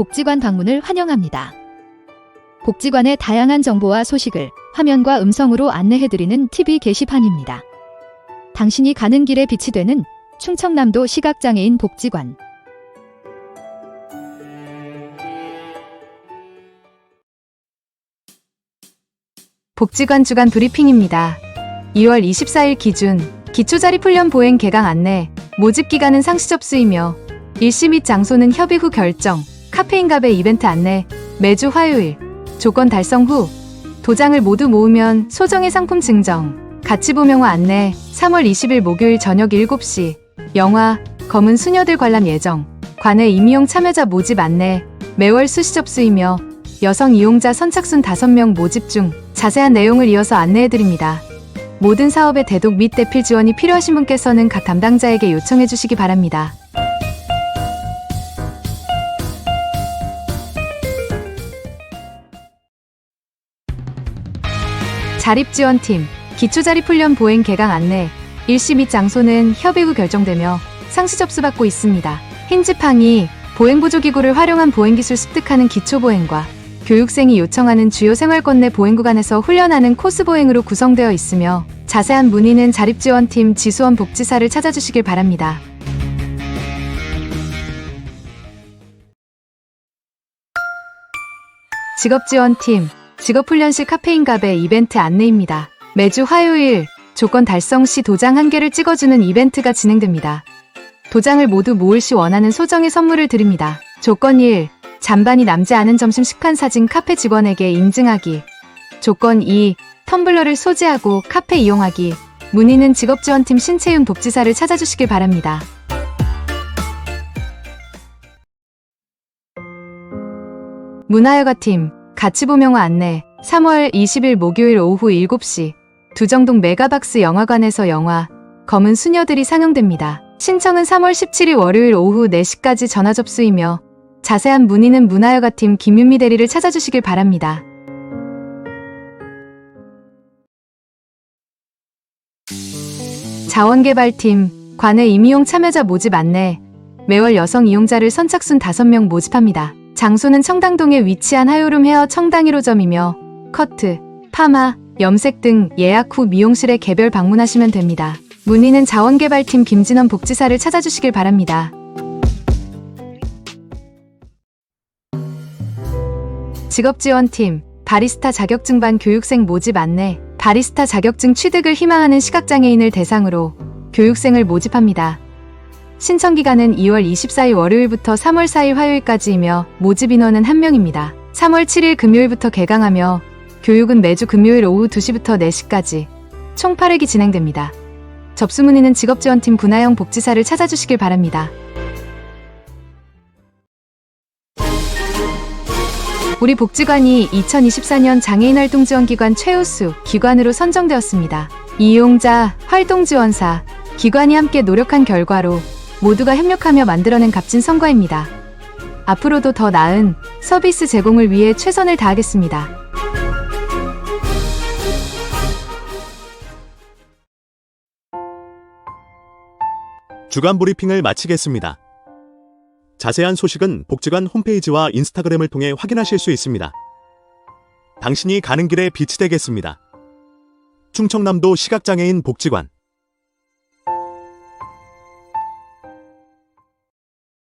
복지관 방문을 환영합니다. 복지관의 다양한 정보와 소식을 화면과 음성으로 안내해드리는 TV 게시판입니다. 당신이 가는 길에 빛이 되는 충청남도 시각장애인 복지관. 복지관 주간 브리핑입니다. 2월 24일 기준 기초자립훈련 보행 개강 안내, 모집 기간은 상시 접수이며 일시 및 장소는 협의 후 결정, 카페인 갑의 이벤트 안내, 매주 화요일, 조건 달성 후 도장을 모두 모으면 소정의 상품 증정, 가치 보명화 안내, 3월 20일 목요일 저녁 7시, 영화, 검은 수녀들 관람 예정, 관내 임의용 참여자 모집 안내, 매월 수시 접수이며 여성 이용자 선착순 5명 모집 중 자세한 내용을 이어서 안내해드립니다. 모든 사업의 대독 및 대필 지원이 필요하신 분께서는 각 담당자에게 요청해 주시기 바랍니다. 자립지원팀, 기초자립훈련 보행 개강 안내, 일시 및 장소는 협의 후 결정되며 상시 접수받고 있습니다. 흰지팡이, 보행보조기구를 활용한 보행기술 습득하는 기초보행과 교육생이 요청하는 주요 생활권 내 보행 구간에서 훈련하는 코스 보행으로 구성되어 있으며 자세한 문의는 자립지원팀 지수원 복지사를 찾아주시길 바랍니다. 직업지원팀 직업훈련 실 카페인갑의 이벤트 안내입니다. 매주 화요일 조건 달성 시 도장 한 개를 찍어주는 이벤트가 진행됩니다. 도장을 모두 모을 시 원하는 소정의 선물을 드립니다. 조건 1. 잔반이 남지 않은 점심 식판 사진 카페 직원에게 인증하기. 조건 2. 텀블러를 소지하고 카페 이용하기. 문의는 직업지원팀 신채윤 복지사를 찾아주시길 바랍니다. 문화여가팀 가치보명화 안내 3월 20일 목요일 오후 7시 두정동 메가박스 영화관에서 영화 검은 수녀들이 상영됩니다. 신청은 3월 17일 월요일 오후 4시까지 전화 접수이며 자세한 문의는 문화여가팀 김윤미 대리를 찾아주시길 바랍니다. 자원개발팀 관내 임의용 참여자 모집 안내 매월 여성 이용자를 선착순 5명 모집합니다. 장소는 청당동에 위치한 하요룸 헤어 청당 1호점이며 커트, 파마, 염색 등 예약 후 미용실에 개별 방문하시면 됩니다. 문의는 자원개발팀 김진원 복지사를 찾아주시길 바랍니다. 직업지원팀 바리스타 자격증반 교육생 모집 안내 바리스타 자격증 취득을 희망하는 시각장애인을 대상으로 교육생을 모집합니다. 신청 기간은 2월 24일 월요일부터 3월 4일 화요일까지이며 모집 인원은 1명입니다. 3월 7일 금요일부터 개강하며 교육은 매주 금요일 오후 2시부터 4시까지 총 8회기 진행됩니다. 접수 문의는 직업지원팀 분화영 복지사를 찾아주시길 바랍니다. 우리 복지관이 2024년 장애인 활동 지원 기관 최우수 기관으로 선정되었습니다. 이용자, 활동 지원사, 기관이 함께 노력한 결과로 모두가 협력하며 만들어낸 값진 성과입니다. 앞으로도 더 나은 서비스 제공을 위해 최선을 다하겠습니다. 주간 브리핑을 마치겠습니다. 자세한 소식은 복지관 홈페이지와 인스타그램을 통해 확인하실 수 있습니다. 당신이 가는 길에 빛이 되겠습니다. 충청남도 시각장애인 복지관